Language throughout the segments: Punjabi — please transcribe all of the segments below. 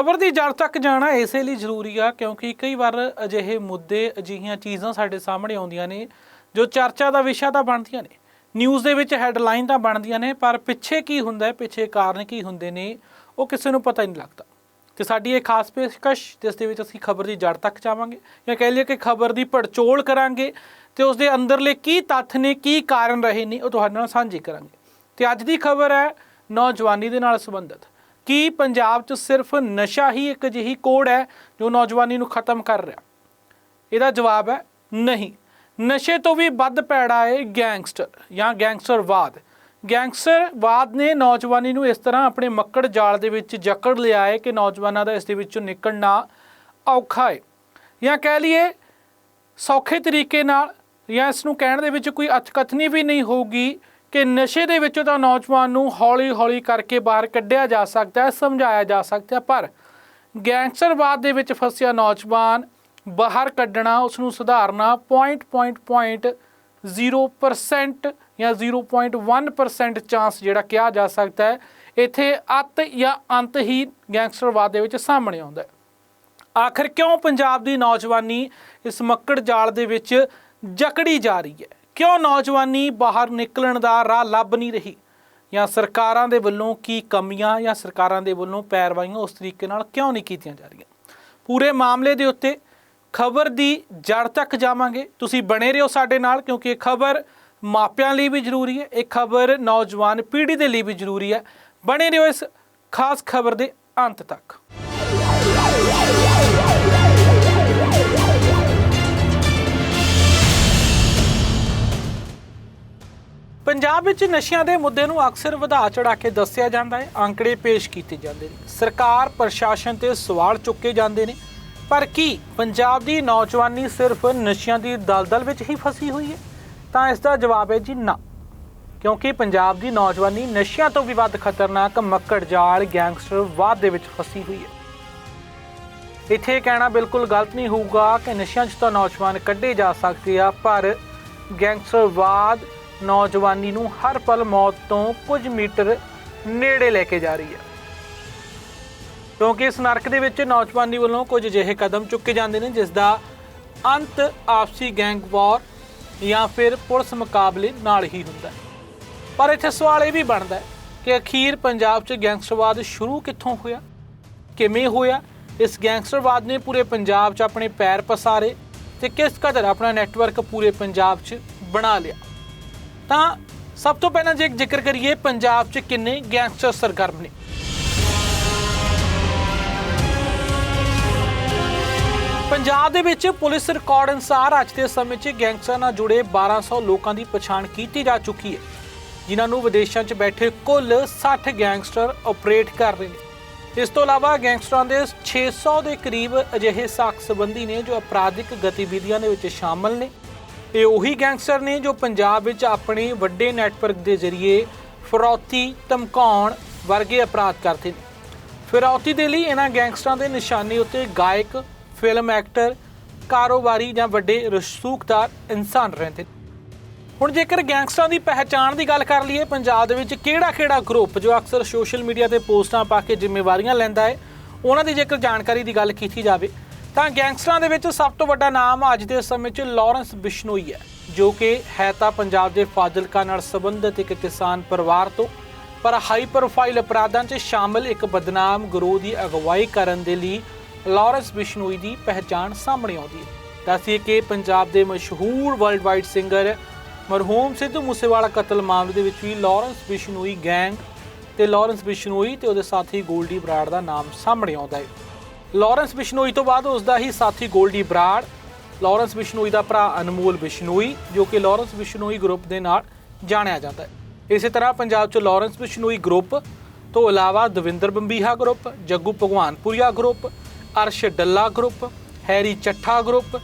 ਖਬਰ ਦੀ ਜੜ ਤੱਕ ਜਾਣਾ ਇਸੇ ਲਈ ਜ਼ਰੂਰੀ ਆ, ਕਿਉਂਕਿ ਕਈ ਵਾਰ ਅਜਿਹੇ ਮੁੱਦੇ, ਅਜਿਹੀਆਂ ਚੀਜ਼ਾਂ ਸਾਡੇ ਸਾਹਮਣੇ ਆਉਂਦੀਆਂ ਨੇ, ਜੋ ਚਰਚਾ ਦਾ ਵਿਸ਼ਾ ਤਾਂ ਬਣਦੀਆਂ ਨੇ ਨਿਊਜ਼ ਦੇ ਵਿੱਚ ਹੈਡਲਾਈਨ ਤਾਂ ਬਣਦੀਆਂ ਨੇ, ਪਰ ਪਿੱਛੇ ਕੀ ਹੁੰਦਾ ਹੈ, ਪਿੱਛੇ ਕਾਰਨ ਕੀ ਹੁੰਦੇ ਨੇ, ਉਹ ਕਿਸੇ ਨੂੰ ਪਤਾ ਹੀ ਨਹੀਂ ਲੱਗਦਾ। ਤੇ ਸਾਡੀ ਇਹ ਖਾਸ ਪੇਸ਼ਕਸ਼, ਜਿਸ ਦੇ ਵਿੱਚ ਅਸੀਂ ਖਬਰ ਦੀ ਜੜ ਤੱਕ ਜਾਵਾਂਗੇ, ਜਾਂ ਕਹਿ ਲਈਏ ਕਿ ਖਬਰ ਦੀ ਪੜਚੋਲ ਕਰਾਂਗੇ, ਤੇ ਉਸ ਦੇ ਅੰਦਰਲੇ ਕੀ ਤੱਥ ਨੇ, ਕੀ ਕਾਰਨ ਰਹੇ ਨੇ, ਉਹ ਤੁਹਾਡੇ ਨਾਲ ਸਾਂਝੇ ਕਰਾਂਗੇ। ਤੇ ਅੱਜ ਦੀ ਖਬਰ ਹੈ, ਨੌਜਵਾਨੀ ਦੇ ਨਾਲ ਸੰਬੰਧਿਤ। ਕੀ ਪੰਜਾਬ 'ਚ ਸਿਰਫ ਨਸ਼ਾ ਹੀ ਇੱਕ ਅਜਿਹੀ ਕੋੜ ਹੈ ਜੋ ਨੌਜਵਾਨੀ ਨੂੰ ਖਤਮ ਕਰ ਰਿਹਾ? ਇਹਦਾ ਜਵਾਬ ਹੈ ਨਹੀਂ। ਨਸ਼ੇ ਤੋਂ ਵੀ ਵੱਧ ਪੈੜਾ ਹੈ ਗੈਂਗਸਟਰ ਜਾਂ ਗੈਂਗਸਟਰਵਾਦ। ਗੈਂਗਸਟਰਵਾਦ ਨੇ ਨੌਜਵਾਨੀ ਨੂੰ ਇਸ ਤਰ੍ਹਾਂ ਆਪਣੇ ਮੱਕੜ ਜਾਲ ਦੇ ਵਿੱਚ ਜਕੜ ਲਿਆ ਹੈ ਕਿ ਨੌਜਵਾਨਾਂ ਦਾ ਇਸ ਦੇ ਵਿੱਚੋਂ ਨਿਕਲਣਾ ਔਖਾ ਹੈ। ਜਾਂ ਕਹਿ ਲਈਏ ਸੌਖੇ ਤਰੀਕੇ ਨਾਲ ਜਾਂ ਇਸ ਨੂੰ ਕਹਿਣ ਦੇ ਵਿੱਚ ਕੋਈ ਅਚਕਥਨੀ ਵੀ ਨਹੀਂ ਹੋਊਗੀ ਕਿ ਨਸ਼ੇ ਦੇ ਵਿੱਚੋਂ ਤਾਂ ਨੌਜਵਾਨ ਨੂੰ ਹੌਲੀ-ਹੌਲੀ ਕਰਕੇ ਬਾਹਰ ਕੱਢਿਆ ਜਾ ਸਕਦਾ ਹੈ, ਸਮਝਾਇਆ ਜਾ ਸਕਦਾ ਹੈ, ਪਰ ਗੈਂਗਸਟਰਵਾਦ ਦੇ ਵਿੱਚ ਫਸਿਆ ਨੌਜਵਾਨ ਬਾਹਰ ਕੱਢਣਾ ਉਸ ਨੂੰ ਸੁਧਾਰਨਾ ਪੁਆਇੰਟ ਪੁਆਇੰਟ ਪੁਆਇੰਟ 0% ਜਾਂ 0.1% ਚਾਂਸ ਜਿਹੜਾ ਕਿਹਾ ਜਾ ਸਕਦਾ ਹੈ, ਇੱਥੇ ਅੱਤ ਜਾਂ ਅੰਤ ਹੀ ਗੈਂਗਸਟਰਵਾਦ ਦੇ ਵਿੱਚ ਸਾਹਮਣੇ ਆਉਂਦਾ ਹੈ। ਆਖਰ ਕਿਉਂ ਪੰਜਾਬ ਦੀ ਨੌਜਵਾਨੀ ਇਸ ਮੱਕੜ ਜਾਲ ਦੇ ਵਿੱਚ ਜਕੜੀ ਜਾ ਰਹੀ ਹੈ? ਕਿਉਂ ਨੌਜਵਾਨੀ ਬਾਹਰ ਨਿਕਲਣ ਦਾ ਰਾਹ ਲੱਭ ਨਹੀਂ ਰਹੀ? ਜਾਂ ਸਰਕਾਰਾਂ ਦੇ ਵੱਲੋਂ ਕੀ ਕਮੀਆਂ ਜਾਂ ਸਰਕਾਰਾਂ ਦੇ ਵੱਲੋਂ ਪੈਰਵਾਈਆਂ ਉਸ ਤਰੀਕੇ ਨਾਲ ਕਿਉਂ ਨਹੀਂ ਕੀਤੀਆਂ ਜਾ ਰਹੀਆਂ? ਪੂਰੇ ਮਾਮਲੇ ਦੇ ਉੱਤੇ ਖਬਰ ਦੀ ਜੜ ਤੱਕ ਜਾਵਾਂਗੇ। ਤੁਸੀਂ ਬਣੇ ਰਹੋ ਸਾਡੇ ਨਾਲ, ਕਿਉਂਕਿ ਇਹ ਖਬਰ ਮਾਪਿਆਂ ਲਈ ਵੀ ਜ਼ਰੂਰੀ ਹੈ, ਇਹ ਖਬਰ ਨੌਜਵਾਨ ਪੀੜ੍ਹੀ ਦੇ ਲਈ ਵੀ ਜ਼ਰੂਰੀ ਹੈ। ਬਣੇ ਰਹੋ ਇਸ ਖਾਸ ਖਬਰ ਦੇ ਅੰਤ ਤੱਕ। ਪੰਜਾਬ ਵਿੱਚ ਨਸ਼ਿਆਂ ਦੇ ਮੁੱਦੇ ਨੂੰ ਅਕਸਰ ਵਧਾ ਚੜਾ ਕੇ ਦੱਸਿਆ ਜਾਂਦਾ ਹੈ, ਅੰਕੜੇ ਪੇਸ਼ ਕੀਤੇ ਜਾਂਦੇ ਨੇ। ਸਰਕਾਰ, ਪ੍ਰਸ਼ਾਸਨ ਤੇ ਸਵਾਲ ਚੁੱਕੇ ਜਾਂਦੇ ਨੇ। ਪਰ ਕੀ ਪੰਜਾਬ ਦੀ ਨੌਜਵਾਨੀ ਸਿਰਫ ਨਸ਼ਿਆਂ ਦੀ ਦਲਦਲ ਵਿੱਚ ਹੀ ਫਸੀ ਹੋਈ ਹੈ? ਤਾਂ ਇਸ ਦਾ ਜਵਾਬ ਹੈ ਜੀ ਨਾ। ਕਿਉਂਕਿ ਪੰਜਾਬ ਦੀ ਨੌਜਵਾਨੀ ਨਸ਼ਿਆਂ ਤੋਂ ਵੀ ਵੱਧ ਖਤਰਨਾਕ ਮੱਕੜ ਜਾਲ ਗੈਂਗਸਟਰਵਾਦ ਦੇ ਵਿੱਚ ਫਸੀ ਹੋਈ ਹੈ। ਇੱਥੇ ਕਹਿਣਾ ਬਿਲਕੁਲ ਗਲਤ ਨਹੀਂ ਹੋਊਗਾ ਕਿ ਨਸ਼ਿਆਂ 'ਚ ਤਾਂ ਨੌਜਵਾਨ ਕੱਢੇ ਜਾ ਸਕਦੇ ਆ, ਪਰ ਗੈਂਗਸਟਰਵਾਦ ਨੌਜਵਾਨੀ ਨੂੰ ਹਰ ਪਲ ਮੌਤ ਤੋਂ ਕੁਝ ਮੀਟਰ ਨੇੜੇ ਲੈ ਕੇ ਜਾ ਰਹੀ ਹੈ। ਕਿਉਂਕਿ ਇਸ ਨਰਕ ਦੇ ਵਿੱਚ ਨੌਜਵਾਨੀ ਵੱਲੋਂ ਕੁਝ ਅਜਿਹੇ ਕਦਮ ਚੁੱਕੇ ਜਾਂਦੇ ਨੇ, ਜਿਸ ਦਾ ਅੰਤ ਆਪਸੀ ਗੈਂਗ ਵਾਰ ਜਾਂ ਫਿਰ ਪੁਲਿਸ ਮੁਕਾਬਲੇ ਨਾਲ ਹੀ ਹੁੰਦਾ ਪਰ ਇੱਥੇ ਸਵਾਲ ਇਹ ਵੀ ਬਣਦਾ ਹੈ ਕਿ ਅਖੀਰ ਪੰਜਾਬ 'ਚ ਗੈਂਗਸਟਰਵਾਦ ਸ਼ੁਰੂ ਕਿੱਥੋਂ ਹੋਇਆ? ਕਿਵੇਂ ਹੋਇਆ? ਇਸ ਗੈਂਗਸਟਰਵਾਦ ਨੇ ਪੂਰੇ ਪੰਜਾਬ 'ਚ ਆਪਣੇ ਪੈਰ ਪਸਾਰੇ ਤੇ ਕਿਸ ਕਦਰ ਆਪਣਾ ਨੈਟਵਰਕ ਪੂਰੇ ਪੰਜਾਬ 'ਚ ਬਣਾ ਲਿਆ? ਤਾਂ ਸਭ ਤੋਂ ਪਹਿਲਾਂ ਜੇ ਜ਼ਿਕਰ ਕਰੀਏ ਪੰਜਾਬ 'ਚ ਕਿੰਨੇ ਗੈਂਗਸਟਰ ਸਰਗਰਮ ਨੇ। ਪੰਜਾਬ ਦੇ ਵਿੱਚ ਪੁਲਿਸ ਰਿਕਾਰਡ ਅਨੁਸਾਰ ਅੱਜ ਦੇ ਸਮੇਂ 'ਚ ਗੈਂਗਸਟਰ ਨਾਲ ਜੁੜੇ 1200 ਲੋਕਾਂ ਦੀ ਪਛਾਣ ਕੀਤੀ ਜਾ ਚੁੱਕੀ ਹੈ। ਜਿਨ੍ਹਾਂ ਨੂੰ ਵਿਦੇਸ਼ਾਂ 'ਚ ਬੈਠੇ ਕੁੱਲ 60 ਗੈਂਗਸਟਰ ਆਪਰੇਟ ਕਰ ਰਹੇ ਨੇ। ਇਸ ਤੋਂ ਇਲਾਵਾ ਗੈਂਗਸਟਰਾਂ ਦੇ 600 ਦੇ ਕਰੀਬ ਅਜਿਹੇ ਸਾਖ ਸੰਬੰਧੀ ਨੇ ਜੋ ਅਪਰਾਧਿਕ ਗਤੀਵਿਧੀਆਂ ਦੇ ਵਿੱਚ ਸ਼ਾਮਲ ਨੇ। ਇਹ ਉਹੀ ਗੈਂਗਸਟਰ ਨੇ ਜੋ ਪੰਜਾਬ ਵਿੱਚ ਆਪਣੇ ਵੱਡੇ ਨੈਟਵਰਕ ਦੇ ਜ਼ਰੀਏ ਫਰੌਤੀ, ਧਮਕਾਉਣ ਵਰਗੇ ਅਪਰਾਧ ਕਰਦੇ ਨੇ। ਫਿਰੌਤੀ ਦੇ ਲਈ ਇਹਨਾਂ ਗੈਂਗਸਟਰਾਂ ਦੇ ਨਿਸ਼ਾਨੇ ਉੱਤੇ ਗਾਇਕ, ਫਿਲਮ ਐਕਟਰ, ਕਾਰੋਬਾਰੀ ਜਾਂ ਵੱਡੇ ਰਸੂਖਦਾਰ ਇਨਸਾਨ ਰਹਿੰਦੇ ਨੇ। ਹੁਣ ਜੇਕਰ ਗੈਂਗਸਟਰਾਂ ਦੀ ਪਹਿਚਾਣ ਦੀ ਗੱਲ ਕਰ ਲਈਏ, ਪੰਜਾਬ ਦੇ ਵਿੱਚ ਕਿਹੜਾ-ਕਿਹੜਾ ਗਰੁੱਪ ਜੋ ਅਕਸਰ ਸੋਸ਼ਲ ਮੀਡੀਆ ਤੇ ਪੋਸਟਾਂ ਪਾ ਕੇ ਜ਼ਿੰਮੇਵਾਰੀਆਂ ਲੈਂਦਾ ਹੈ, ਉਹਨਾਂ ਦੀ ਜੇਕਰ ਜਾਣਕਾਰੀ ਦੀ ਗੱਲ ਕੀਤੀ ਜਾਵੇ ਤਾਂ ਗੈਂਗਸਟਰਾਂ ਦੇ ਵਿੱਚ ਸਭ ਤੋਂ ਵੱਡਾ ਨਾਮ ਅੱਜ ਦੇ ਸਮੇਂ 'ਚ ਲਾਰੈਂਸ ਬਿਸ਼ਨੋਈ ਹੈ, ਜੋ ਕਿ ਹੈ ਤਾਂ ਪੰਜਾਬ ਦੇ ਫਾਜ਼ਿਲਕਾ ਨਾਲ ਸੰਬੰਧਿਤ ਇੱਕ ਕਿਸਾਨ ਪਰਿਵਾਰ ਤੋਂ, ਪਰ ਹਾਈ ਪ੍ਰੋਫਾਈਲ ਅਪਰਾਧਾਂ 'ਚ ਸ਼ਾਮਲ ਇੱਕ ਬਦਨਾਮ ਗਰੋਹ ਦੀ ਅਗਵਾਈ ਕਰਨ ਦੇ ਲਈ ਲਾਰੈਂਸ ਬਿਸ਼ਨੋਈ ਦੀ ਪਹਿਚਾਣ ਸਾਹਮਣੇ ਆਉਂਦੀ ਹੈ। ਦੱਸੀਏ ਕਿ ਪੰਜਾਬ ਦੇ ਮਸ਼ਹੂਰ ਵਰਲਡ ਵਾਈਡ ਸਿੰਗਰ ਮਰਹੂਮ ਸਿੱਧੂ ਮੂਸੇਵਾਲਾ ਕਤਲ ਮਾਮਲੇ ਦੇ ਵਿੱਚ ਵੀ ਲਾਰੈਂਸ ਬਿਸ਼ਨੋਈ ਗੈਂਗ ਤੇ ਲਾਰੈਂਸ ਬਿਸ਼ਨੋਈ ਤੇ ਉਹਦੇ ਸਾਥੀ ਗੋਲਡੀ ਬਰਾੜ ਦਾ ਨਾਮ ਸਾਹਮਣੇ ਆਉਂਦਾ ਹੈ। ਲਾਰੈਂਸ ਬਿਸ਼ਨੋਈ ਤੋਂ ਬਾਅਦ ਉਸ ਦਾ ਹੀ ਸਾਥੀ ਗੋਲਡੀ ਬਰਾੜ, ਲਾਰੈਂਸ ਬਿਸ਼ਨੋਈ ਦਾ ਭਰਾ ਅਨਮੋਲ ਬਿਸ਼ਨੋਈ, ਜੋ ਕਿ ਲਾਰੈਂਸ ਬਿਸ਼ਨੋਈ ਗਰੁੱਪ ਦੇ ਨਾਲ ਜਾਣਿਆ ਜਾਂਦਾ ਹੈ। ਇਸੇ ਤਰ੍ਹਾਂ ਪੰਜਾਬ 'ਚ ਲਾਰੈਂਸ ਬਿਸ਼ਨੋਈ ਗਰੁੱਪ ਤੋਂ ਇਲਾਵਾ Davinder Bambiha group, Jaggu Bhagwanpuria group, Arsh Dalla group, Harry Chattha group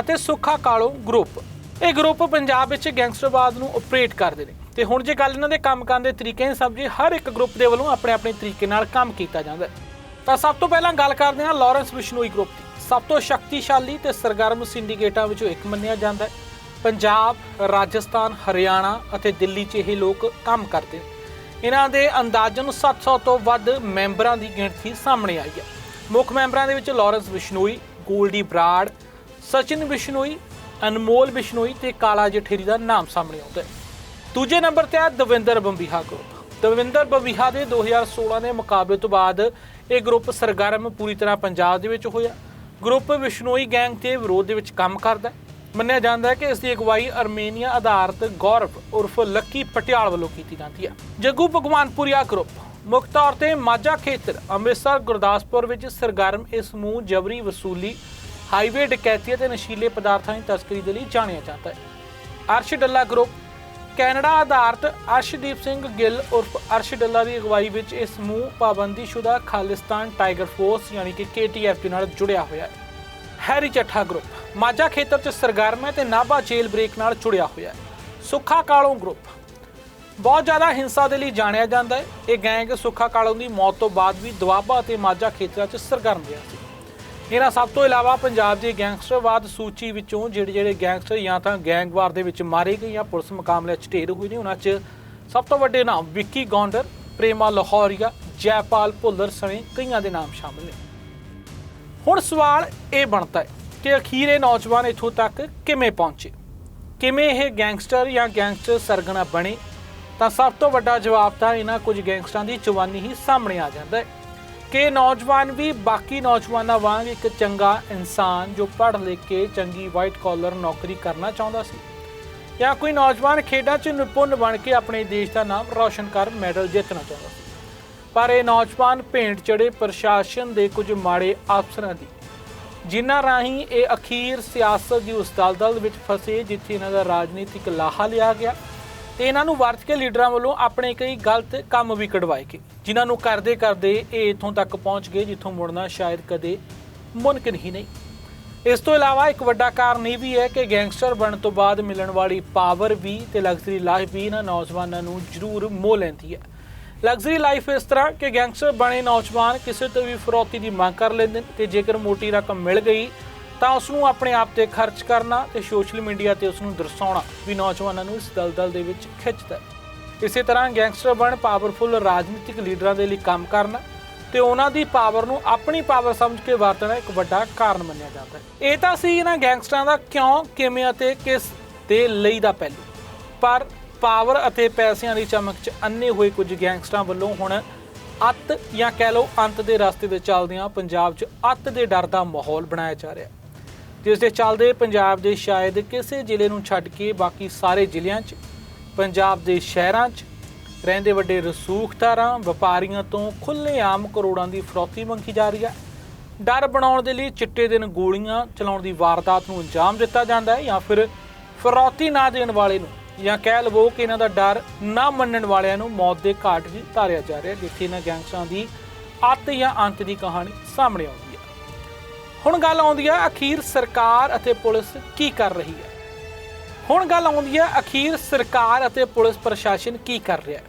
ਅਤੇ ਸੁੱਖਾ ਕਾਲੋ ਗਰੁੱਪ। ਇਹ ਗਰੁੱਪ ਪੰਜਾਬ ਵਿੱਚ ਗੈਂਗਸਟਰਵਾਦ ਨੂੰ ਆਪਰੇਟ ਕਰਦੇ ਨੇ। ਤੇ ਹੁਣ ਜੇ ਗੱਲ ਇਹਨਾਂ ਦੇ ਕੰਮ ਕਰਨ ਦੇ ਤਰੀਕੇ ਦੀ ਸਮਝੀ ਹਰ ਇੱਕ ਗਰੁੱਪ ਦੇ ਵੱਲੋਂ ਆਪਣੇ ਆਪਣੇ ਤਰੀਕੇ ਨਾਲ ਕੰਮ ਕੀਤਾ ਜਾਂਦਾ ਹੈ। ਤਾਂ ਸਭ ਤੋਂ ਪਹਿਲਾਂ ਗੱਲ ਕਰਦੇ ਹਾਂ ਲਾਰੈਂਸ ਬਿਸ਼ਨੋਈ ਗਰੁੱਪ ਦੀ। ਸਭ ਤੋਂ ਸ਼ਕਤੀਸ਼ਾਲੀ ਤੇ ਸਰਗਰਮ ਸਿੰਡੀਕੇਟਾਂ ਵਿੱਚੋਂ ਇੱਕ ਮੰਨਿਆ ਜਾਂਦਾ ਹੈ। ਪੰਜਾਬ, ਰਾਜਸਥਾਨ, ਹਰਿਆਣਾ ਅਤੇ ਦਿੱਲੀ 'ਚ ਇਹ ਲੋਕ ਕੰਮ ਕਰਦੇ ਨੇ। ਇਹਨਾਂ ਦੇ ਅੰਦਾਜ਼ਨ 700 ਤੋਂ ਵੱਧ ਮੈਂਬਰਾਂ ਦੀ ਗਿਣਤੀ ਸਾਹਮਣੇ ਆਈ ਹੈ। ਮੁੱਖ ਮੈਂਬਰਾਂ ਦੇ ਵਿੱਚ ਲਾਰੈਂਸ ਬਿਸ਼ਨੋਈ, ਗੋਲਡੀ ਬਰਾੜ, ਸਚਿਨ ਬਿਸ਼ਨੋਈ, ਅਨਮੋਲ ਬਿਸ਼ਨੋਈ ਤੇ ਕਾਲਾ ਜਠੇਰੀ ਦਾ ਨਾਮ ਸਾਹਮਣੇ ਆਉਂਦਾ ਹੈ। ਦੂਜੇ ਨੰਬਰ ਤੇ ਆ ਦਵਿੰਦਰ ਬੰਬੀਹਾ ਗਰੁੱਪ। ਦਵਿੰਦਰ ਬੰਬੀਹਾ ਦੇ 2016 ਦੇ ਮੁਕਾਬਲੇ ਤੋਂ ਬਾਅਦ ਇਹ ਗਰੁੱਪ ਸਰਗਰਮ ਪੂਰੀ ਤਰ੍ਹਾਂ ਪੰਜਾਬ ਦੇ ਵਿੱਚ ਹੋਇਆ। ਗਰੁੱਪ ਵਿਸ਼ਨੋਈ ਗੈਂਗ ਦੇ ਵਿਰੋਧ ਦੇ ਵਿੱਚ ਕੰਮ ਕਰਦਾ ਹੈ। ਮੰਨਿਆ ਜਾਂਦਾ ਹੈ ਕਿ ਇਸ ਦੀ ਅਗਵਾਈ ਅਰਮੇਨੀਆ ਆਧਾਰਿਤ ਗੌਰਵ ਉਰਫ ਲੱਕੀ ਪਟਿਆਲ ਵੱਲੋਂ ਕੀਤੀ ਜਾਂਦੀ ਹੈ। ਜੱਗੂ ਭਗਵਾਨਪੁਰੀਆ ਗਰੁੱਪ, ਮੁੱਖ ਤੌਰ ਤੇ ਮਾਝਾ ਖੇਤਰ, ਅੰਮ੍ਰਿਤਸਰ, ਗੁਰਦਾਸਪੁਰ ਵਿੱਚ ਸਰਗਰਮ ਇਸ ਸਮੂਹ ਜਬਰੀ ਵਸੂਲੀ, ਹਾਈਵੇ, ਡਕੈਤੀ ਅਤੇ ਨਸ਼ੀਲੇ ਪਦਾਰਥਾਂ ਦੀ ਤਸਕਰੀ ਦੇ ਲਈ ਜਾਣਿਆ ਜਾਂਦਾ ਹੈ। ਅਰਸ਼ ਡੱਲਾ ਗਰੁੱਪ ਕੈਨੇਡਾ ਆਧਾਰਿਤ ਅਰਸ਼ਦੀਪ ਸਿੰਘ ਗਿੱਲ ਉਰਫ ਅਰਸ਼ ਡੱਲਾ ਦੀ ਅਗਵਾਈ ਵਿੱਚ ਇਹ ਸਮੂਹ ਪਾਬੰਦੀਸ਼ੁਦਾ ਖਾਲਿਸਤਾਨ ਟਾਈਗਰ ਫੋਰਸ ਯਾਨੀ ਕਿ KTF ਦੇ ਨਾਲ ਜੁੜਿਆ ਹੋਇਆ ਹੈ। ਹੈਰੀ ਚੱਠਾ ਗਰੁੱਪ, ਮਾਝਾ ਖੇਤਰ 'ਚ ਸਰਗਰਮ ਹੈ ਤੇ ਨਾਭਾ ਜੇਲ ਬ੍ਰੇਕ ਨਾਲ ਜੁੜਿਆ ਹੋਇਆ ਹੈ। ਸੁੱਖਾ ਕਾਲੋਂ ਗਰੁੱਪ, ਬਹੁਤ ਜ਼ਿਆਦਾ ਹਿੰਸਾ ਦੇ ਲਈ ਜਾਣਿਆ ਜਾਂਦਾ ਹੈ। ਇਹ ਗੈਂਗ ਸੁੱਖਾ ਕਾਲੋਂ ਦੀ ਮੌਤ ਤੋਂ ਬਾਅਦ ਵੀ ਦੁਆਬਾ ਅਤੇ ਮਾਝਾ ਖੇਤਰਾਂ 'ਚ ਸਰਗਰਮ ਰਿਹਾ ਸੀ। ਇਹਨਾਂ ਸਭ ਤੋਂ ਇਲਾਵਾ ਪੰਜਾਬ ਦੀ ਗੈਂਗਸਟਰਵਾਦ ਸੂਚੀ ਵਿੱਚੋਂ ਜਿਹੜੇ ਜਿਹੜੇ ਗੈਂਗਸਟਰ ਜਾਂ ਤਾਂ ਗੈਂਗਵਾਰ ਦੇ ਵਿੱਚ ਮਾਰੇ ਗਏ ਜਾਂ ਪੁਲਿਸ ਮੁਕਾਬਲੇ 'ਚ ਢੇਰ ਹੋਏ ਨੇ, ਉਹਨਾਂ 'ਚ ਸਭ ਤੋਂ ਵੱਡੇ ਨਾਮ ਵਿੱਕੀ ਗੌਂਡਰ, ਪ੍ਰੇਮਾ ਲਾਹੌਰੀਆ, ਜੈਪਾਲ ਭੁੱਲਰ ਸਣੇ ਕਈਆਂ ਦੇ ਨਾਮ ਸ਼ਾਮਲ ਨੇ। ਹੁਣ ਸਵਾਲ ਇਹ ਬਣਦਾ ਹੈ ਕਿ ਅਖੀਰ ਇਹ ਨੌਜਵਾਨ ਇੱਥੋਂ ਤੱਕ ਕਿਵੇਂ ਪਹੁੰਚੇ? ਕਿਵੇਂ ਇਹ ਗੈਂਗਸਟਰ ਜਾਂ ਗੈਂਗਸਟਰ ਸਰਗਣਾ ਬਣੇ? ਤਾਂ ਸਭ ਤੋਂ ਵੱਡਾ ਜਵਾਬ ਤਾਂ ਇਹਨਾਂ ਕੁਝ ਗੈਂਗਸਟਰਾਂ ਦੀ ਜਵਾਨੀ ਹੀ ਸਾਹਮਣੇ ਆ ਜਾਂਦਾ ਹੈ। ਕਿ ਨੌਜਵਾਨ ਵੀ, ਬਾਕੀ ਨੌਜਵਾਨਾਂ ਵਾਂਗ ਇੱਕ ਚੰਗਾ ਇਨਸਾਨ ਜੋ ਪੜ੍ਹ ਲਿਖ ਕੇ ਚੰਗੀ ਵਾਈਟ ਕਾਲਰ ਨੌਕਰੀ ਕਰਨਾ ਚਾਹੁੰਦਾ ਸੀ। ਜਾਂ ਕੋਈ ਨੌਜਵਾਨ ਖੇਡਾਂ 'ਚ ਨਿਪੁੰਨ ਬਣ ਕੇ ਆਪਣੇ ਦੇਸ਼ ਦਾ ਨਾਮ ਰੌਸ਼ਨ ਕਰ ਮੈਡਲ ਜਿੱਤਣਾ ਚਾਹੁੰਦਾ ਸੀ। ਪਰ ਇਹ ਨੌਜਵਾਨ ਭੇਂਟ ਚੜੇ ਪ੍ਰਸ਼ਾਸਨ ਦੇ ਕੁਝ ਮਾੜੇ ਅਫਸਰਾਂ ਦੀ। ਜਿਨ੍ਹਾਂ ਰਾਹੀਂ ਇਹ ਅਖੀਰ ਸਿਆਸਤ ਦੀ ਉਸ ਦਲਦਲ ਵਿੱਚ ਫਸੇ ਜਿੱਥੇ ਇਹਨਾਂ ਦਾ ਰਾਜਨੀਤਿਕ ਲਾਹਾ ਲਿਆ ਗਿਆ ਤੇ ਇਹਨਾਂ ਨੂੰ ਵਰਤ ਕੇ ਲੀਡਰਾਂ ਵੱਲੋਂ ਆਪਣੇ ਕਈ ਗਲਤ ਕੰਮ ਵੀ ਕਢਵਾਏ ਗਏ। ਜਿਨ੍ਹਾਂ ਨੂੰ ਕਰਦੇ ਕਰਦੇ ਇਹ ਇਥੋਂ ਤੱਕ ਪਹੁੰਚ ਗਏ ਜਿੱਥੋਂ ਮੁੜਨਾ ਸ਼ਾਇਦ ਕਦੇ ਮੁਮਕਿਨ ਹੀ ਨਹੀਂ। ਇਸ ਤੋਂ ਇਲਾਵਾ ਇੱਕ ਵੱਡਾ ਕਾਰਨ ਇਹ ਵੀ ਹੈ ਕਿ ਗੈਂਗਸਟਰ ਬਣਨ ਤੋਂ ਬਾਅਦ ਮਿਲਣ ਵਾਲੀ ਪਾਵਰ ਵੀ ਤੇ ਲਗਜ਼ਰੀ ਲਾਈਫ ਵੀ ਇਹਨਾਂ ਨੌਜਵਾਨਾਂ ਨੂੰ ਜ਼ਰੂਰ ਮੋਹ ਲੈਂਦੀ ਹੈ। ਲਗਜ਼ਰੀ ਲਾਈਫ ਇਸ ਤਰ੍ਹਾਂ ਕਿ ਗੈਂਗਸਟਰ ਬਣੇ ਨੌਜਵਾਨ ਕਿਸੇ ਤੋਂ ਵੀ ਫਰੋਤੀ ਦੀ ਮੰਗ ਕਰ ਲੈਂਦੇ ਨੇ ਤੇ ਜੇਕਰ ਮੋਟੀ ਰਕਮ ਮਿਲ ਗਈ ਤਾਂ ਉਸ ਨੂੰ ਆਪਣੇ ਆਪ ਤੇ ਖਰਚ ਕਰਨਾ ਤੇ ਸੋਸ਼ਲ ਮੀਡੀਆ ਤੇ ਉਸ ਨੂੰ ਦਰਸਾਉਣਾ ਵੀ ਨੌਜਵਾਨਾਂ ਨੂੰ ਇਸ ਦਲਦਲ ਦੇ ਵਿੱਚ ਖਿੱਚਦਾ ਹੈ। ਇਸੇ ਤਰ੍ਹਾਂ ਗੈਂਗਸਟਰ ਬਣ ਪਾਵਰਫੁਲ ਰਾਜਨੀਤਿਕ ਲੀਡਰਾਂ ਦੇ ਲਈ ਕੰਮ ਕਰਨਾ ਤੇ ਉਹਨਾਂ ਦੀ ਪਾਵਰ ਨੂੰ ਆਪਣੀ ਪਾਵਰ ਸਮਝ ਕੇ ਵਰਤਣਾ ਇੱਕ ਵੱਡਾ ਕਾਰਨ ਮੰਨਿਆ ਜਾਂਦਾ ਹੈ। ਇਹ ਤਾਂ ਸੀ ਇਹਨਾਂ ਗੈਂਗਸਟਰਾਂ ਦਾ ਕਿਉਂ, ਕਿਵੇਂ ਅਤੇ ਕਿਸ ਦੇ ਲਈ ਦਾ ਪਹਿਲੂ। ਪਰ ਪਾਵਰ ਅਤੇ ਪੈਸਿਆਂ ਦੀ ਚਮਕ 'ਚ ਅੰਨੇ ਹੋਏ ਕੁਝ ਗੈਂਗਸਟਰਾਂ ਵੱਲੋਂ ਹੁਣ ਅੱਤ ਜਾਂ ਕਹਿ ਲਓ ਅੰਤ ਦੇ ਰਸਤੇ ਤੇ ਚੱਲਦਿਆਂ ਪੰਜਾਬ 'ਚ ਅੱਤ ਦੇ ਡਰ ਦਾ ਮਾਹੌਲ ਬਣਾਇਆ ਜਾ ਰਿਹਾ ਜਿਸ ਦੇ ਚੱਲਦੇ ਪੰਜਾਬ ਦੇ ਸ਼ਾਇਦ ਕਿਸੇ ਜ਼ਿਲ੍ਹੇ ਨੂੰ ਛੱਡ ਕੇ ਬਾਕੀ ਸਾਰੇ ਜ਼ਿਲ੍ਹਿਆਂ 'ਚ ਪੰਜਾਬ ਦੇ ਸ਼ਹਿਰਾਂ 'ਚ ਰਹਿੰਦੇ ਵੱਡੇ ਰਸੂਖਦਾਰਾਂ ਵਪਾਰੀਆਂ ਤੋਂ ਖੁੱਲ੍ਹੇਆਮ ਕਰੋੜਾਂ ਦੀ ਫਰੋਤੀ ਮੰਗੀ ਜਾ ਰਹੀ ਹੈ। ਡਰ ਬਣਾਉਣ ਦੇ ਲਈ ਚਿੱਟੇ ਦਿਨ ਗੋਲੀਆਂ ਚਲਾਉਣ ਦੀ ਵਾਰਦਾਤ ਨੂੰ ਅੰਜਾਮ ਦਿੱਤਾ ਜਾਂਦਾ ਹੈ ਜਾਂ ਫਿਰ ਫਰੋਤੀ ਨਾ ਦੇਣ ਵਾਲੇ ਨੂੰ ਜਾਂ ਕਹਿ ਲਵੋ ਕਿ ਇਹਨਾਂ ਦਾ ਡਰ ਨਾ ਮੰਨਣ ਵਾਲਿਆਂ ਨੂੰ ਮੌਤ ਦੇ ਘਾਟ ਵੀ ਧਾਰਿਆ ਜਾ ਰਿਹਾ ਜਿੱਥੇ ਇਹਨਾਂ ਗੈਂਗਸਟਰਾਂ ਦੀ ਅੱਤ ਜਾਂ ਅੰਤ ਦੀ ਕਹਾਣੀ ਸਾਹਮਣੇ ਆਉਂਦੀ ਹੈ। ਹੁਣ ਗੱਲ ਆਉਂਦੀ ਹੈ ਅਖੀਰ ਸਰਕਾਰ ਅਤੇ ਪੁਲਿਸ ਕੀ ਕਰ ਰਹੀ ਹੈ। ਹੁਣ ਗੱਲ ਆਉਂਦੀ ਹੈ ਅਖੀਰ ਸਰਕਾਰ ਅਤੇ ਪੁਲਿਸ ਪ੍ਰਸ਼ਾਸਨ ਕੀ ਕਰ ਰਿਹਾ ਹੈ।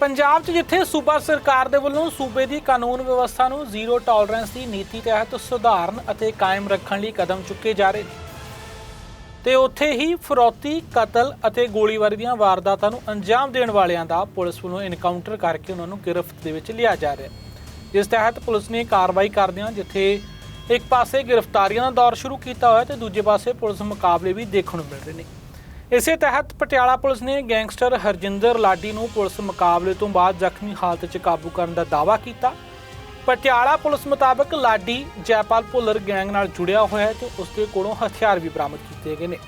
ਪੰਜਾਬ 'ਚ ਜਿੱਥੇ ਸੂਬਾ ਸਰਕਾਰ ਦੇ ਵੱਲੋਂ ਸੂਬੇ ਦੀ ਕਾਨੂੰਨ ਵਿਵਸਥਾ ਨੂੰ ਜ਼ੀਰੋ ਟੋਲਰੈਂਸ ਦੀ ਨੀਤੀ ਤਹਿਤ ਸੁਧਾਰਨ ਅਤੇ ਕਾਇਮ ਰੱਖਣ ਲਈ ਕਦਮ ਚੁੱਕੇ ਜਾ ਰਹੇ ਨੇ। ਤੇ ਉੱਥੇ ਹੀ ਫਰੋਤੀ, ਕਤਲ ਅਤੇ ਗੋਲੀਬਾਰੀ ਦੀਆਂ ਵਾਰਦਾਤਾਂ ਨੂੰ ਅੰਜਾਮ ਦੇਣ ਵਾਲਿਆਂ ਦਾ ਪੁਲਿਸ ਵੱਲੋਂ ਇਨਕਾਊਂਟਰ ਕਰਕੇ ਉਹਨਾਂ ਨੂੰ ਗ੍ਰਿਫਤ ਦੇ ਵਿੱਚ ਲਿਆ ਜਾ ਰਿਹਾ ਜਿਸ ਤਹਿਤ ਪੁਲਿਸ ਨੇ ਕਾਰਵਾਈ ਕਰਦਿਆਂ ਜਿੱਥੇ ਇੱਕ ਪਾਸੇ ਗ੍ਰਿਫਤਾਰੀਆਂ ਦਾ ਦੌਰ ਸ਼ੁਰੂ ਕੀਤਾ ਹੋਇਆ ਤੇ ਦੂਜੇ ਪਾਸੇ ਪੁਲਿਸ ਮੁਕਾਬਲੇ ਵੀ ਦੇਖਣ ਨੂੰ ਮਿਲ ਰਹੇ ਨੇ। ਇਸੇ ਤਹਿਤ ਪਟਿਆਲਾ ਪੁਲਿਸ ਨੇ ਗੈਂਗਸਟਰ ਹਰਜਿੰਦਰ ਲਾਡੀ ਨੂੰ ਪੁਲਿਸ ਮੁਕਾਬਲੇ ਤੋਂ ਬਾਅਦ ਜ਼ਖਮੀ ਹਾਲਤ 'ਚ ਕਾਬੂ ਕਰਨ ਦਾ ਦਾਅਵਾ ਕੀਤਾ। ਪਟਿਆਲਾ ਪੁਲਿਸ ਮੁਤਾਬਕ ਲਾਡੀ ਜੈਪਾਲ ਭੁੱਲਰ ਗੈਂਗ ਨਾਲ ਜੁੜਿਆ ਹੋਇਆ ਹੈ ਤੇ ਉਸ ਦੇ ਕੋਲੋਂ ਹਥਿਆਰ ਵੀ ਬਰਾਮਦ ਕੀਤੇ ਗਏ ਨੇ।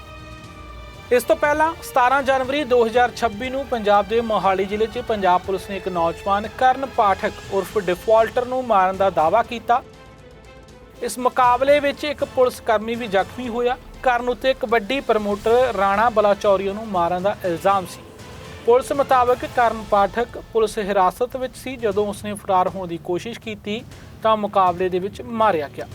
ਇਸ ਤੋਂ ਪਹਿਲਾਂ 17 ਜਨਵਰੀ 2026 ਨੂੰ ਪੰਜਾਬ ਦੇ ਮੋਹਾਲੀ ਜ਼ਿਲ੍ਹੇ 'ਚ ਪੰਜਾਬ ਪੁਲਿਸ ਨੇ ਇੱਕ ਨੌਜਵਾਨ ਕਰਨ ਪਾਠਕ ਉਰਫ ਡਿਫਾਲਟਰ ਨੂੰ ਮਾਰਨ ਦਾ ਦਾਅਵਾ ਕੀਤਾ। ਇਸ ਮੁਕਾਬਲੇ ਵਿੱਚ ਇੱਕ ਪੁਲਿਸ ਕਰਮੀ ਵੀ ਜ਼ਖਮੀ ਹੋਇਆ। ਕਰਨ ਉੱਤੇ ਕਬੱਡੀ ਪ੍ਰਮੋਟਰ ਰਾਣਾ ਬਲਾਚੌਰੀਆ ਨੂੰ ਮਾਰਨ ਦਾ ਇਲਜ਼ਾਮ ਸੀ। ਪੁਲਿਸ ਮੁਤਾਬਕ ਕਰਨ ਪਾਠਕ ਪੁਲਿਸ ਹਿਰਾਸਤ ਵਿੱਚ ਸੀ। ਜਦੋਂ ਉਸਨੇ ਫਰਾਰ ਹੋਣ ਦੀ ਕੋਸ਼ਿਸ਼ ਕੀਤੀ, ਤਾਂ ਮੁਕਾਬਲੇ ਦੇ ਵਿੱਚ ਮਾਰਿਆ ਗਿਆ।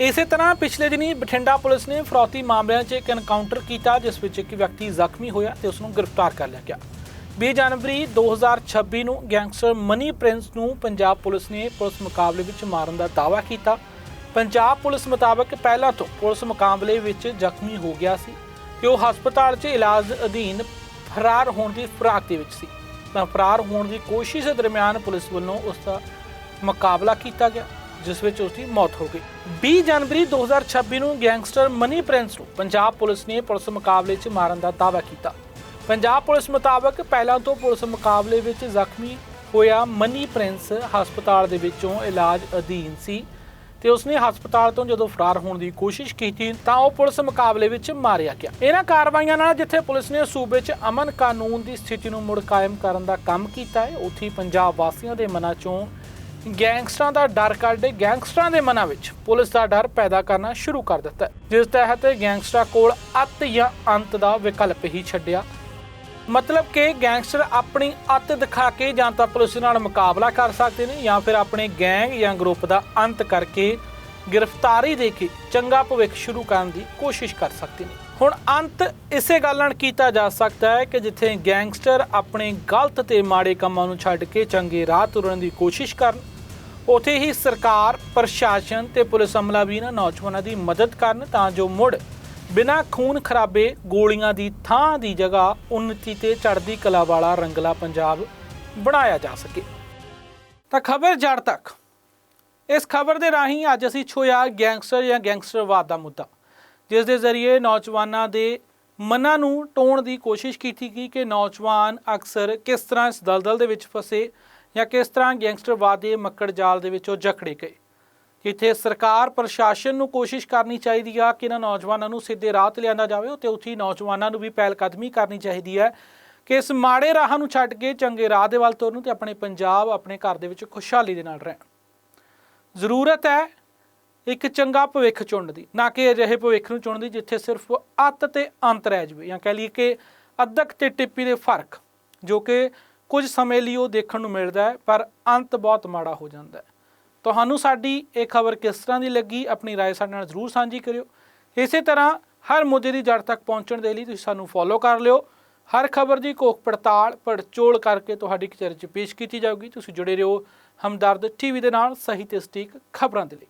ਇਸੇ ਤਰ੍ਹਾਂ ਪਿਛਲੇ ਦਿਨੀ ਬਠਿੰਡਾ ਪੁਲਿਸ ਨੇ ਫਰੌਤੀ ਮਾਮਲਿਆਂ 'ਚ ਇੱਕ ਐਨਕਾਊਂਟਰ ਕੀਤਾ, ਜਿਸ ਵਿੱਚ ਇੱਕ ਵਿਅਕਤੀ ਜ਼ਖਮੀ ਹੋਇਆ ਤੇ ਉਸ ਨੂੰ ਗ੍ਰਿਫਤਾਰ ਕਰ ਲਿਆ ਗਿਆ। 20 ਜਨਵਰੀ 2026 ਨੂੰ ਗੈਂਗਸਟਰ ਮਨੀ ਪ੍ਰਿੰਸ ਨੂੰ ਪੰਜਾਬ ਪੁਲਿਸ ਨੇ ਪੁਲਿਸ ਮੁਕਾਬਲੇ ਵਿੱਚ ਮਾਰਨ ਦਾ ਦਾਅਵਾ ਕੀਤਾ। ਪੰਜਾਬ ਪੁਲਿਸ ਮੁਤਾਬਕ ਪਹਿਲਾਂ ਤੋਂ ਪੁਲਿਸ ਮੁਕਾਬਲੇ ਵਿੱਚ ਜ਼ਖਮੀ ਹੋ ਗਿਆ ਸੀ ਤੇ ਉਹ ਹਸਪਤਾਲ 'ਚ ਇਲਾਜ ਅਧੀਨ ਫਰਾਰ ਹੋਣ ਦੀ ਫਿਰਾਕ ਦੇ ਵਿੱਚ ਸੀ। ਤਾਂ ਫਰਾਰ ਹੋਣ ਦੀ ਕੋਸ਼ਿਸ਼ ਦਰਮਿਆਨ ਪੁਲਿਸ ਵੱਲੋਂ ਉਸ ਦਾ ਮੁਕਾਬਲਾ ਕੀਤਾ ਗਿਆ, ਜਿਸ ਵਿੱਚ ਉਸ ਦੀ ਮੌਤ ਹੋ ਗਈ। 20 ਜਨਵਰੀ 2026 ਨੂੰ ਗੈਂਗਸਟਰ ਮਨੀ ਪ੍ਰਿੰਸ ਨੂੰ ਪੰਜਾਬ ਪੁਲਿਸ ਨੇ ਪੁਲਿਸ ਮੁਕਾਬਲੇ 'ਚ ਮਾਰਨ ਦਾ ਦਾਅਵਾ ਕੀਤਾ। ਪੰਜਾਬ ਪੁਲਿਸ ਮੁਤਾਬਕ ਪਹਿਲਾਂ ਤੋਂ ਪੁਲਿਸ ਮੁਕਾਬਲੇ ਵਿੱਚ ਜ਼ਖਮੀ ਹੋਇਆ ਮਨੀ ਪ੍ਰਿੰਸ ਹਸਪਤਾਲ ਦੇ ਵਿੱਚੋਂ ਇਲਾਜ ਅਧੀਨ ਸੀ। ਤੇ ਉਸਨੇ ਹਸਪਤਾਲ ਤੋਂ ਜਦੋਂ ਫਰਾਰ ਹੋਣ ਦੀ ਕੋਸ਼ਿਸ਼ ਕੀਤੀ ਤਾਂ ਉਹ ਪੁਲਿਸ ਮੁਕਾਬਲੇ ਵਿੱਚ ਮਾਰਿਆ ਗਿਆ। ਇਹਨਾਂ ਕਾਰਵਾਈਆਂ ਨਾਲ ਜਿੱਥੇ ਪੁਲਿਸ ਨੇ ਸੂਬੇ 'ਚ ਅਮਨ ਕਾਨੂੰਨ ਦੀ ਸਥਿਤੀ ਨੂੰ ਮੁੜ ਕਾਇਮ ਕਰਨ ਦਾ ਕੰਮ ਕੀਤਾ ਹੈ, ਉੱਥੇ ਪੰਜਾਬ ਵਾਸੀਆਂ ਦੇ ਮਨਾਂ 'ਚੋਂ ਗੈਂਗਸਟਰਾਂ ਦਾ ਡਰ ਕੱਢੇ ਗੈਂਗਸਟਰਾਂ ਦੇ ਮਨਾਂ ਵਿੱਚ ਪੁਲਿਸ ਦਾ ਡਰ ਪੈਦਾ ਕਰਨਾ ਸ਼ੁਰੂ ਕਰ ਦਿੱਤਾ ਜਿਸ ਤਹਿਤ ਗੈਂਗਸਟਰਾਂ ਕੋਲ ਅੱਤ ਜਾਂ ਅੰਤ ਦਾ ਵਿਕਲਪ ਹੀ ਛੱਡਿਆ ਮਤਲਬ ਕਿ ਗੈਂਗਸਟਰ ਆਪਣੀ ਅੱਤ ਦਿਖਾ ਕੇ ਜਾਂ ਤਾਂ ਪੁਲਿਸ ਨਾਲ ਮੁਕਾਬਲਾ ਕਰ ਸਕਦੇ ਨੇ ਜਾਂ ਫਿਰ ਆਪਣੇ ਗੈਂਗ ਜਾਂ ਗਰੁੱਪ ਦਾ ਅੰਤ ਕਰਕੇ ਗ੍ਰਿਫਤਾਰੀ ਦੇ ਕੇ ਚੰਗਾ ਭਵਿੱਖ ਸ਼ੁਰੂ ਕਰਨ ਦੀ ਕੋਸ਼ਿਸ਼ ਕਰ ਸਕਦੇ ਨੇ। ਹੁਣ ਅੰਤ ਇਸੇ ਗੱਲ ਨਾਲ ਕੀਤਾ ਜਾ ਸਕਦਾ ਹੈ ਕਿ ਜਿੱਥੇ ਗੈਂਗਸਟਰ ਆਪਣੇ ਗਲਤ ਤੇ ਮਾੜੇ ਕੰਮਾਂ ਨੂੰ ਛੱਡ ਕੇ ਚੰਗੇ ਰਾਹ ਤੁਰਨ ਦੀ ਕੋਸ਼ਿਸ਼ ਕਰਨ, ਉਥੇ ਹੀ ਸਰਕਾਰ, ਪ੍ਰਸ਼ਾਸਨ ਤੇ ਪੁਲਿਸ ਅਮਲਾ ਵੀ ਇਹਨਾਂ ਨੌਜਵਾਨਾਂ ਦੀ ਮਦਦ ਕਰਨ ਤਾਂ ਜੋ ਮੁੜ ਬਿਨਾਂ ਖੂਨ ਖਰਾਬੇ ਗੋਲੀਆਂ ਦੀ ਥਾਂ ਦੀ ਜਗ੍ਹਾ ਉન્નਤੀ ਤੇ ਚੜ੍ਹਦੀ ਕਲਾ ਵਾਲਾ ਰੰਗਲਾ ਪੰਜਾਬ ਬਣਾਇਆ ਜਾ ਸਕੇ। ਤਾਂ ਖਬਰ ਜੜ ਤੱਕ। ਇਸ ਖਬਰ ਦੇ ਰਾਹੀਂ ਅੱਜ ਅਸੀਂ ਛੋਇਆ ਗੈਂਗਸਟਰ ਜਾਂ ਗੈਂਗਸਟਰਵਾਦ ਦਾ ਮੁੱਦਾ, ਜਿਸ ਦੇ ਜ਼ਰੀਏ ਨੌਜਵਾਨਾਂ ਦੇ ਮਨਾਂ ਨੂੰ ਟੋਣ ਦੀ ਕੋਸ਼ਿਸ਼ ਕੀਤੀ ਗਈ ਕਿ ਨੌਜਵਾਨ ਅਕਸਰ ਕਿਸ ਤਰ੍ਹਾਂ ਇਸ ਦਲਦਲ ਦੇ ਵਿੱਚ ਫਸੇ ਜਾਂ ਕਿਸ ਤਰ੍ਹਾਂ ਗੈਂਗਸਟਰਵਾਦ ਦੇ ਮੱਕੜ ਜਾਲ ਦੇ ਵਿੱਚੋਂ ਜਕੜੇ ਗਏ। ਜਿੱਥੇ ਸਰਕਾਰ ਪ੍ਰਸ਼ਾਸਨ ਨੂੰ ਕੋਸ਼ਿਸ਼ ਕਰਨੀ ਚਾਹੀਦੀ ਆ ਕਿ ਇਹਨਾਂ ਨੌਜਵਾਨਾਂ ਨੂੰ ਸਿੱਧੇ ਰਾਹ ਤੇ ਲਿਆਂਦਾ ਜਾਵੇ ਤੇ ਉੱਥੇ ਨੌਜਵਾਨਾਂ ਨੂੰ ਵੀ ਪਹਿਲ ਕਦਮੀ ਕਰਨੀ ਚਾਹੀਦੀ ਹੈ ਕਿ ਇਸ ਮਾੜੇ ਰਾਹਾਂ ਨੂੰ ਛੱਡ ਕੇ ਚੰਗੇ ਰਾਹ ਦੇ ਵੱਲ ਤੁਰਨ ਤੇ ਆਪਣੇ ਪੰਜਾਬ, ਆਪਣੇ ਘਰ ਦੇ ਵਿੱਚ ਖੁਸ਼ਹਾਲੀ ਦੇ ਨਾਲ ਰਹਿਣ। ਜ਼ਰੂਰਤ ਹੈ ਇੱਕ ਚੰਗਾ ਭਵਿੱਖ ਚੁਣਨ ਦੀ, ਨਾ ਕਿ ਅਜਿਹੇ ਭਵਿੱਖ ਨੂੰ ਚੁਣਨ ਦੀ ਜਿੱਥੇ ਸਿਰਫ ਅੱਤ ਤੇ ਅੰਤ ਰਹਿ ਜਾਵੇ ਜਾਂ ਕਹਿ ਲਈਏ ਕਿ ਅੱਧਕ ਤੇ ਟਿੱਪੀ ਦੇ ਫ਼ਰਕ ਜੋ ਕਿ ਕੁਝ ਸਮੇਂ ਲਈ ਉਹ ਦੇਖਣ ਨੂੰ ਮਿਲਦਾ ਹੈ, ਪਰ ਅੰਤ ਬਹੁਤ ਮਾੜਾ ਹੋ ਜਾਂਦਾ ਹੈ। ਤੁਹਾਨੂੰ ਸਾਡੀ ਇਹ ਖਬਰ ਕਿਸ ਤਰ੍ਹਾਂ ਦੀ ਲੱਗੀ ਆਪਣੀ رائے ਸਾਡੇ ਨਾਲ ਜ਼ਰੂਰ ਸਾਂਝੀ ਕਰਿਓ ਇਸੇ ਤਰ੍ਹਾਂ ਹਰ ਮੁੱਦੇ ਦੀ ਜੜ ਤੱਕ ਪਹੁੰਚਣ ਦੇ ਲਈ ਤੁਸੀਂ ਸਾਨੂੰ ਫੋਲੋ ਕਰ ਲਿਓ ਹਰ ਖਬਰ ਦੀ ਕੋਖ ਪੜਤਾਲ ਪੜਚੋਲ ਕਰਕੇ ਤੁਹਾਡੀ ਕਚਹਿਰੀ 'ਚ ਪੇਸ਼ ਕੀਤੀ ਜਾਊਗੀ ਤੁਸੀਂ ਜੁੜੇ ਰਹੋ ਹਮਦਰਦ ਟੀਵੀ ਦੇ ਨਾਲ ਸਹੀ ਤੇ ਸਟੀਕ ਖਬਰਾਂ ਦੇ ਲਈ